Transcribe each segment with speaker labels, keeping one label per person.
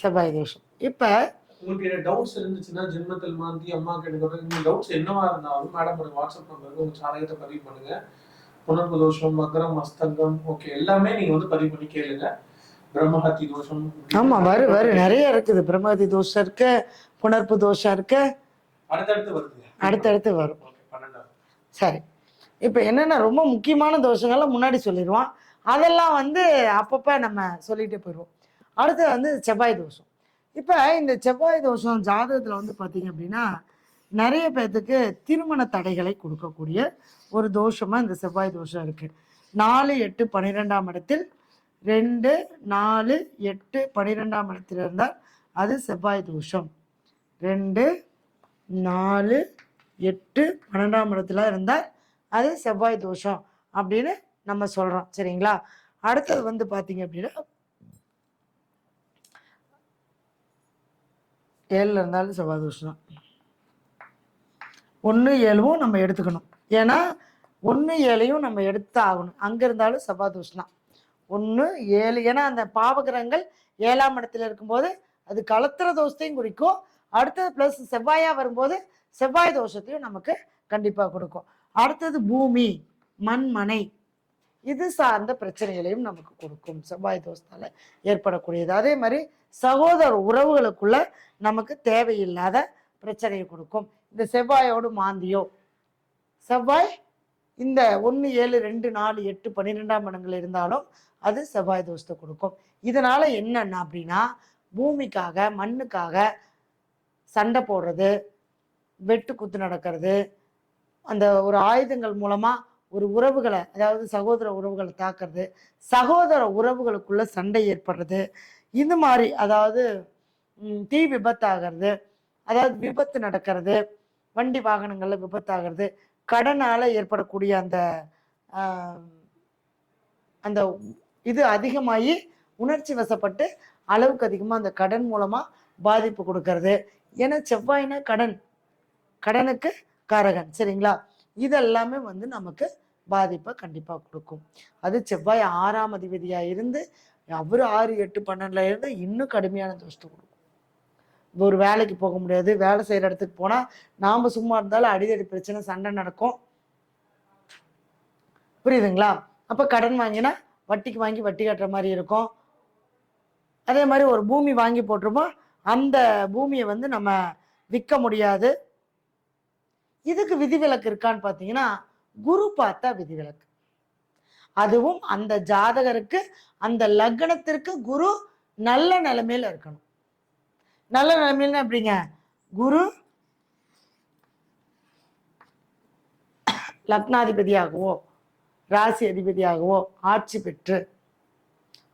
Speaker 1: செவ்வாய் தோஷம்
Speaker 2: இப்போ
Speaker 1: உங்களுக்கு டவுட்ஸ் இருந்துச்சுன்னா ஜென்மத்தில் மாந்தி அம்மா கிட்ட இந்த டவுட்ஸ் என்னவா இருந்தாலும் மேடம் எனக்கு வாட்ஸ்அப் நம்பருக்கு உங்க ஜாதகத்தை பதிவு பண்ணுங்க. புனர்வு தோஷம் மகரம் மஸ்தங்கம் ஓகே எல்லாமே நீங்க வந்து பதிவு பண்ணி கேளுங்க. பிரம்மஹத்தி தோஷம்.
Speaker 2: ஆமா வரும் வரும் நிறைய இருக்குது. பிரம்மதி தோஷம் இருக்கு புணர்ப்பு தோஷம் இருக்கு
Speaker 1: அடுத்தடுத்து வருது
Speaker 2: அடுத்தடுத்து வரும். சரி. இப்போ என்னென்ன ரொம்ப முக்கியமான தோஷங்கள்லாம் முன்னாடி சொல்லிடுவோம். அதெல்லாம் வந்து அப்பப்போ நம்ம சொல்லிட்டு போயிடுவோம். அடுத்தது வந்து செவ்வாய் தோஷம். இப்போ இந்த செவ்வாய் தோஷம் ஜாதகத்தில் வந்து பார்த்தீங்க அப்படின்னா நிறைய பேர்த்துக்கு திருமண தடைகளை கொடுக்கக்கூடிய ஒரு தோஷமாக இந்த செவ்வாய் தோஷம் இருக்குது நாலு எட்டு பன்னிரெண்டாம் இடத்தில் ரெண்டு நாலு எட்டு பன்னிரெண்டாம் இடத்தில் இருந்தால் அது செவ்வாய் தோஷம். ரெண்டு நாலு எட்டு பன்னெண்டாம் இடத்துல இருந்தால் அது செவ்வாய் தோஷம் அப்படின்னு நம்ம சொல்கிறோம் சரிங்களா? அடுத்தது வந்து பார்த்தீங்க அப்படின்னா ஏழில் இருந்தாலும் செவ்வாய் தோஷம் தான் ஒன்று ஏழுவும் நம்ம எடுத்துக்கணும். ஏன்னா ஒன்று ஏழையும் நம்ம எடுத்து ஆகணும் அங்கே இருந்தாலும் செவ்வாய் தோஷம் தான் ஒன்று ஏழு ஏன்னா அந்த பாவகிரகங்கள் ஏழாம் இடத்துல இருக்கும்போது அது கலத்திர தோஷத்தையும் குறிக்கும். அடுத்தது ப்ளஸ் செவ்வாயாக வரும்போது செவ்வாய் தோஷத்தையும் நமக்கு கண்டிப்பாக கொடுக்கும். அடுத்தது பூமி மண் மனை இது சார்ந்த பிரச்சனைகளையும் நமக்கு கொடுக்கும். செவ்வாய் தோஷத்தால் ஏற்படக்கூடியது. அதே மாதிரி சகோதர உறவுகளுக்குள்ள நமக்கு தேவையில்லாத பிரச்சனையை கொடுக்கும். இந்த செவ்வாயோடு மாந்தியோ? செவ்வாய் இந்த ஒன்று ஏழு ரெண்டு நாலு எட்டு பன்னிரெண்டாம் இடங்கள் இருந்தாலும் அது செவ்வாய் தோஷத்தை கொடுக்கும். இதனால என்னென்ன அப்படின்னா பூமிக்காக மண்ணுக்காக சண்டை போடுறது வெட்டு குத்து நடக்கிறது அந்த ஒரு ஆயுதங்கள் மூலமாக ஒரு உறவுகளை அதாவது சகோதர உறவுகளை தாக்குறது சகோதர உறவுகளுக்குள்ள சண்டை ஏற்படுறது இந்த மாதிரி அதாவது தீ விபத்தாகிறது அதாவது விபத்து நடக்கிறது வண்டி வாகனங்களில் விபத்தாகிறது கடனால் ஏற்படக்கூடிய அந்த அந்த இது அதிகமாகி உணர்ச்சி வசப்பட்டு அளவுக்கு அதிகமாக அந்த கடன் மூலமாக பாதிப்பு கொடுக்கறது. ஏன்னா செவ்வாய்னா கடன் கடனுக்கு காரகன் சரிங்களா? இதெல்லாமே வந்து நமக்கு பாதிப்பை கண்டிப்பாக கொடுக்கும். அது செவ்வாய் ஆறாம் அதிபதியாக இருந்து அவர் ஆறு எட்டு பன்னெண்டுல இருந்து இன்னும் கடுமையான தோஷத்தை கொடுக்கும். ஒரு வேலைக்கு போக முடியாது வேலை செய்யற இடத்துக்கு போனா நாம சும்மா இருந்தாலும் அடிதடி பிரச்சனை சண்டை நடக்கும். புரியுதுங்களா? அப்போ கடன் வாங்கினா வட்டிக்கு வாங்கி வட்டி கட்டுற மாதிரி இருக்கும். அதே மாதிரி ஒரு பூமி வாங்கி போட்டிருப்போம் அந்த பூமியை வந்து நம்ம விற்க முடியாது. இதுக்கு விதிவிலக்கு இருக்கான்னு பார்த்தீங்கன்னா குரு பார்த்தா விதிவிலக்கு அதுவும் அந்த ஜாதகருக்கு அந்த லக்னத்திற்கு குரு நல்ல நிலைமையில இருக்கணும். நல்ல நிலைமையில எப்படிங்க? குரு லக்னாதிபதியாகவோ ராசி அதிபதியாகவோ ஆட்சி பெற்று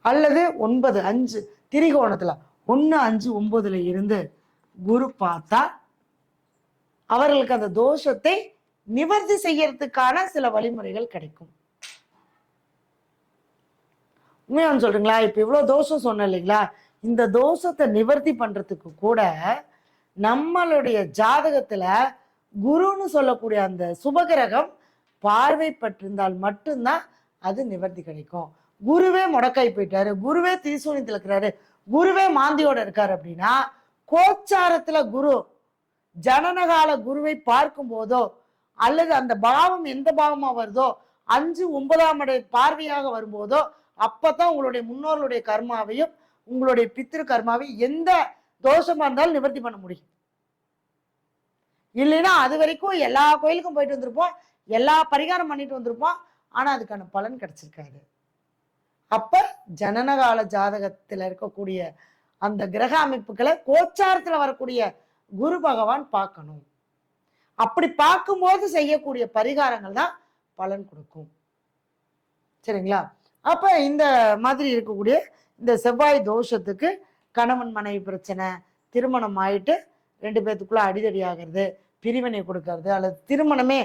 Speaker 2: அல்லது ஒன்பது அஞ்சு திரிகோணத்துல ஒன்று அஞ்சு ஒன்பதுல இருந்து குரு பார்த்தா அவர்களுக்கு அந்த தோஷத்தை நிவர்த்தி செய்யறதுக்கான சில வழிமுறைகள் கிடைக்கும். உண்மையான சொல்றீங்களா? இப்ப இவ்வளவு தோஷம் சொன்னேன் இல்லைங்களா? இந்த தோஷத்தை நிவர்த்தி பண்றதுக்கு கூட நம்மளுடைய ஜாதகத்துல குருன்னு சொல்லக்கூடிய அந்த சுபகிரகம் பார்வைப்பட்டிருந்தால் மட்டும்தான் அது நிவர்த்தி கிடைக்கும். குருவே முடக்காய் போயிட்டாரு. குருவே திரிசூனியத்துல இருக்கிறாரு. குருவே மாந்தியோட இருக்காரு அப்படின்னா கோச்சாரத்துல குரு ஜனனகால குருவை பார்க்கும் போதோ அல்லது அந்த பாவம் எந்த பாவமாக வருதோ அஞ்சு ஒன்பதாம் இட பார்வையாக வரும்போதோ அப்போ தான் உங்களுடைய முன்னோர்களுடைய கர்மாவையும் உங்களுடைய பித்திரு கர்மாவையும் எந்த தோஷமாக இருந்தாலும் நிவர்த்தி பண்ண முடியும். இல்லைன்னா அது வரைக்கும் எல்லா கோயிலுக்கும் போயிட்டு வந்திருப்போம் எல்லா பரிகாரம் பண்ணிட்டு வந்திருப்போம் ஆனால் அதுக்கான பலன் கிடைச்சிருக்காது. அப்போ ஜனனகால ஜாதகத்தில் இருக்கக்கூடிய அந்த கிரக அமைப்புகளை கோச்சாரத்தில் வரக்கூடிய குரு பகவான் பார்க்கணும். அப்படி பார்க்கும்போது செய்யக்கூடிய பரிகாரங்கள் தான் பலன் கொடுக்கும். சரிங்களா? அப்ப இந்த மாதிரி இருக்கக்கூடிய இந்த செவ்வாய் தோஷத்துக்கு கணவன் மனைவி பிரச்சனை திருமணம் ஆயிட்டு ரெண்டு பேத்துக்குள்ள அடிதடி ஆகிறது பிரிவினை கொடுக்கறது அல்லது திருமணமே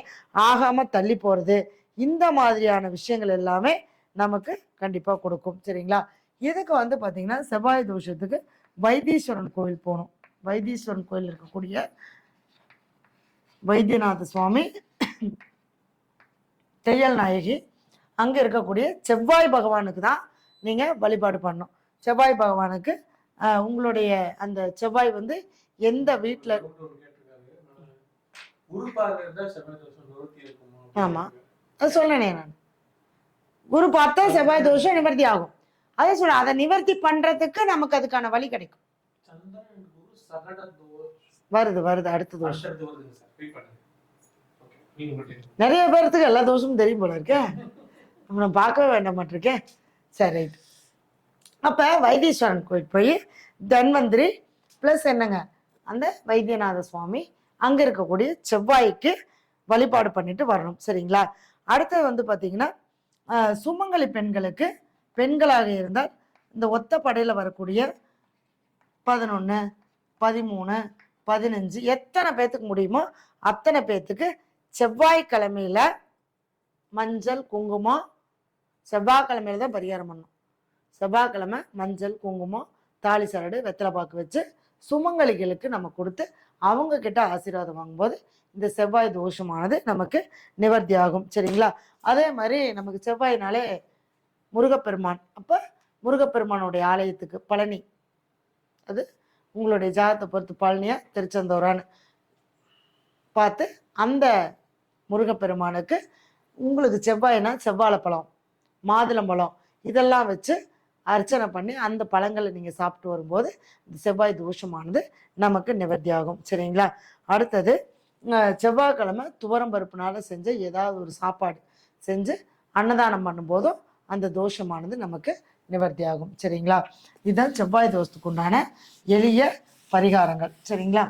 Speaker 2: ஆகாம தள்ளி போறது இந்த மாதிரியான விஷயங்கள் எல்லாமே நமக்கு கண்டிப்பா கொடுக்கும். சரிங்களா? இதுக்கு வந்து பாத்தீங்கன்னா செவ்வாய் தோஷத்துக்கு வைத்தீஸ்வரன் கோவில் போகணும். வைத்தீஸ்வரன் கோயில் இருக்கக்கூடிய வைத்தியநாத சுவாமி தையல் நாயகி அங்க இருக்கக்கூடிய செவ்வாய் பகவானுக்கு தான் நீங்க வழிபாடு பண்ணணும். செவ்வாய் பகவானுக்கு உங்களுடைய அந்த செவ்வாய் வந்து எந்த வீட்டில்
Speaker 1: ஆமாம்
Speaker 2: ஆமா. அது சொன்னனே நான். குரு பார்த்தா செவ்வாய் தோஷம் நிவர்த்தி ஆகும். அதே சொல்ல அதை நிவர்த்தி பண்றதுக்கு நமக்கு அதுக்கான வழி கிடைக்கும். வருது வருது அடுத்த தோஷம் நிறைய பேர்த்துக்கு எல்லா தோஷமும் தெரியும் போல இருக்கே. நம்ம பார்க்கவே வேண்டாம் மாட்டிருக்கேன் சரி ரைட் அப்போ வைத்தீஸ்வரன் கோயில் போய் தன்வந்திரி ப்ளஸ் என்னங்க? அந்த வைத்தியநாத சுவாமி அங்கே இருக்கக்கூடிய செவ்வாய்க்கு வழிபாடு பண்ணிட்டு வரணும். சரிங்களா? அடுத்தது வந்து பார்த்தீங்கன்னா சுமங்கலி பெண்களுக்கு பெண்களாக இருந்தால் இந்த ஒத்த படையில் வரக்கூடிய பதினொன்று பதிமூணு பதினஞ்சு. எத்தனை பேர்த்துக்கு முடியுமோ அத்தனை பேர்த்துக்கு செவ்வாய்க்கிழமையில மஞ்சள் குங்குமம் செவ்வாய்க்கிழமையில தான் பரிகாரம் பண்ணணும். செவ்வாய்க்கிழமை மஞ்சள் குங்குமம் தாலி சரடு வெத்தலை பாக்கு வச்சு சுமங்கலிகளுக்கு நம்ம கொடுத்து அவங்க கிட்ட ஆசீர்வாதம் வாங்கும்போது இந்த செவ்வாய் தோஷமானது நமக்கு நிவர்த்தி ஆகும். சரிங்களா? அதே மாதிரி நமக்கு செவ்வாய்னாலே முருகப்பெருமான். அப்போ முருகப்பெருமானுடைய ஆலயத்துக்கு பழனி. அது உங்களுடைய ஜாதகத்தை பொறுத்து பழனியா திருச்செந்தூரான்னு பார்த்து அந்த முருகப்பெருமானுக்கு உங்களுக்கு செவ்வாய்னா செவ்வாழைப்பழம் மாதுளம்பழம் இதெல்லாம் வச்சு அர்ச்சனை பண்ணி அந்த பழங்களை நீங்கள் சாப்பிட்டு வரும்போது இந்த செவ்வாய் தோஷமானது நமக்கு நிவர்த்தியாகும். சரிங்களா? அடுத்தது செவ்வாய்க்கிழமை துவரம் பருப்புனால செஞ்ச ஏதாவது ஒரு சாப்பாடு செஞ்சு அன்னதானம் பண்ணும்போதும் அந்த தோஷமானது நமக்கு நிவர்த்தி ஆகும் சரிங்களா? இதுதான் செவ்வாய் தோஷத்துக்கு உண்டான எளிய பரிகாரங்கள். சரிங்களா?